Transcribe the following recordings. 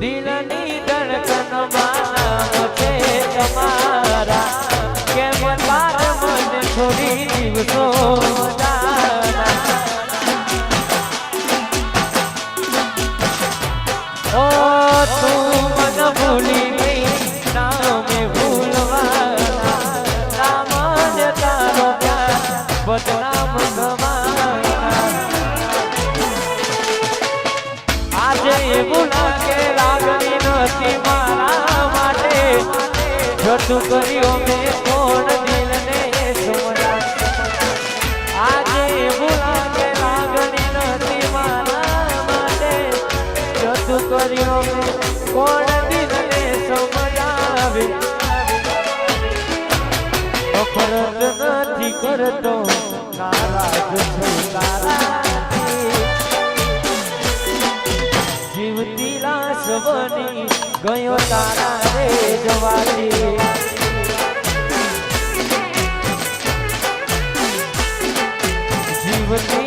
દિલની ધડકનમાં નામ છે તમારા. કેમ તાર મને છોડી ઓ, તું મન ભૂલી પ્યાર બદનામ મેં કોણ દિલને સોના આજે કોણ દિલને સમજાવે અફરજ નથી કરતો, નારાજ છું તારાથી. જીવતી લાશ બની ગયો તારા રે જવાથી. જીવતી લાશ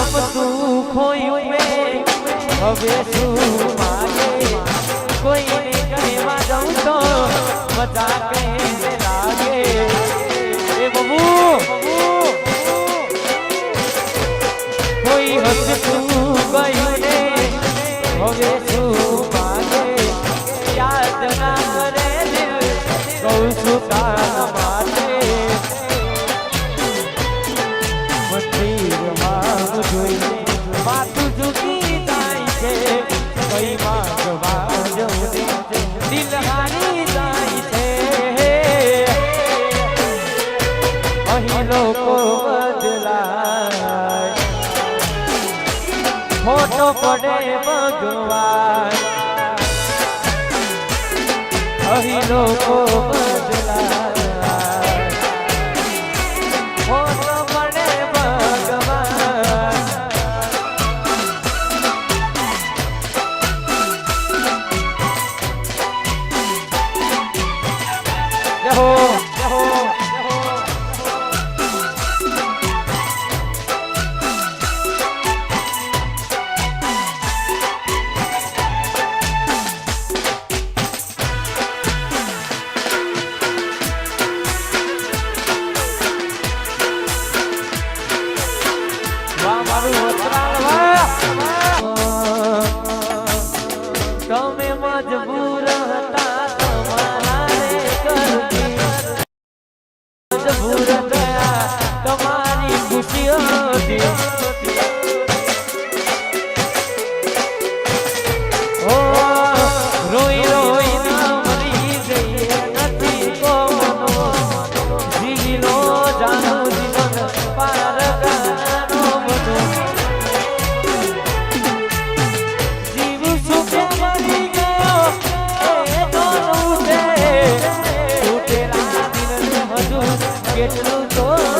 ગમતું ખોયું મેં હવે શું માગે. કોઈને કહેવા જાઉં તો બધા કેને લાગે. એ બબુ. કોઈ હસતું ગયું ને, હવે શું અહીં લોકો બદલાય. ફોટો પડે ભગવાન. અહીં લોકો બદલાય get a little.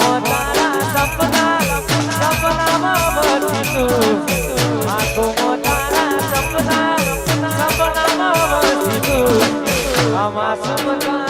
તું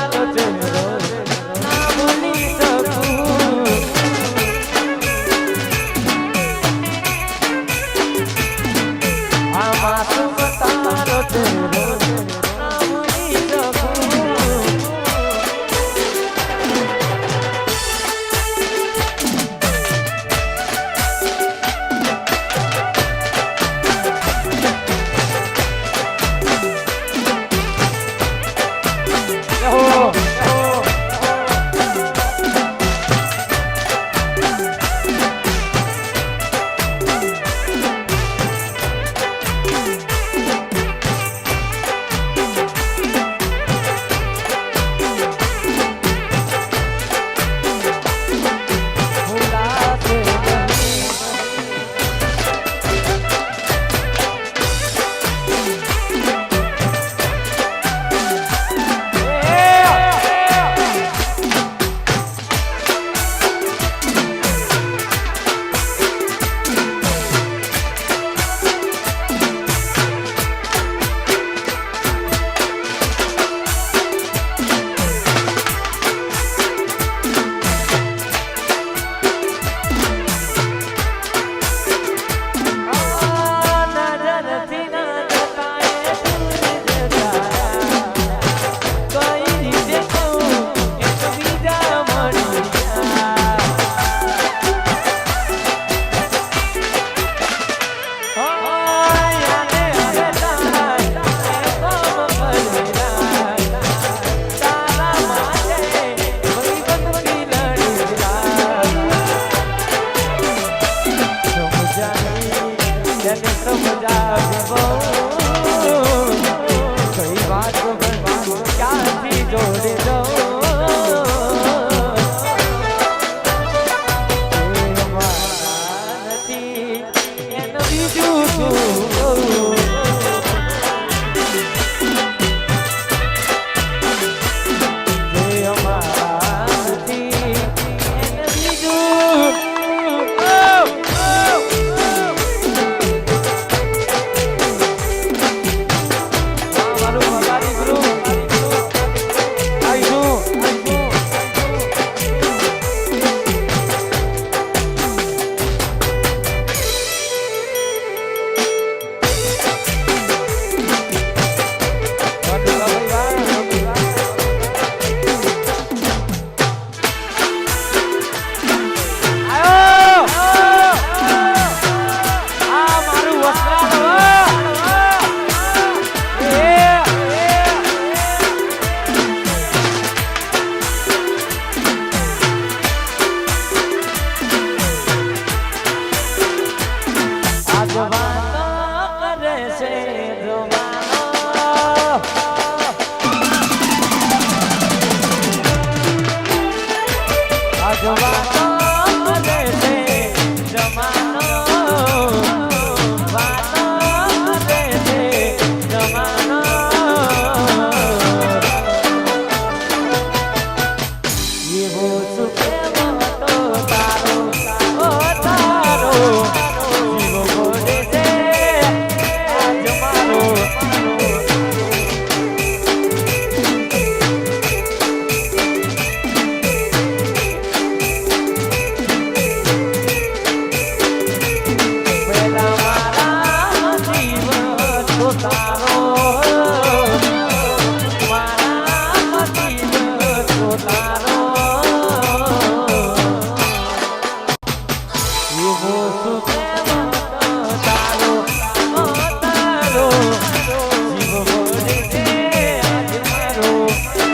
આજ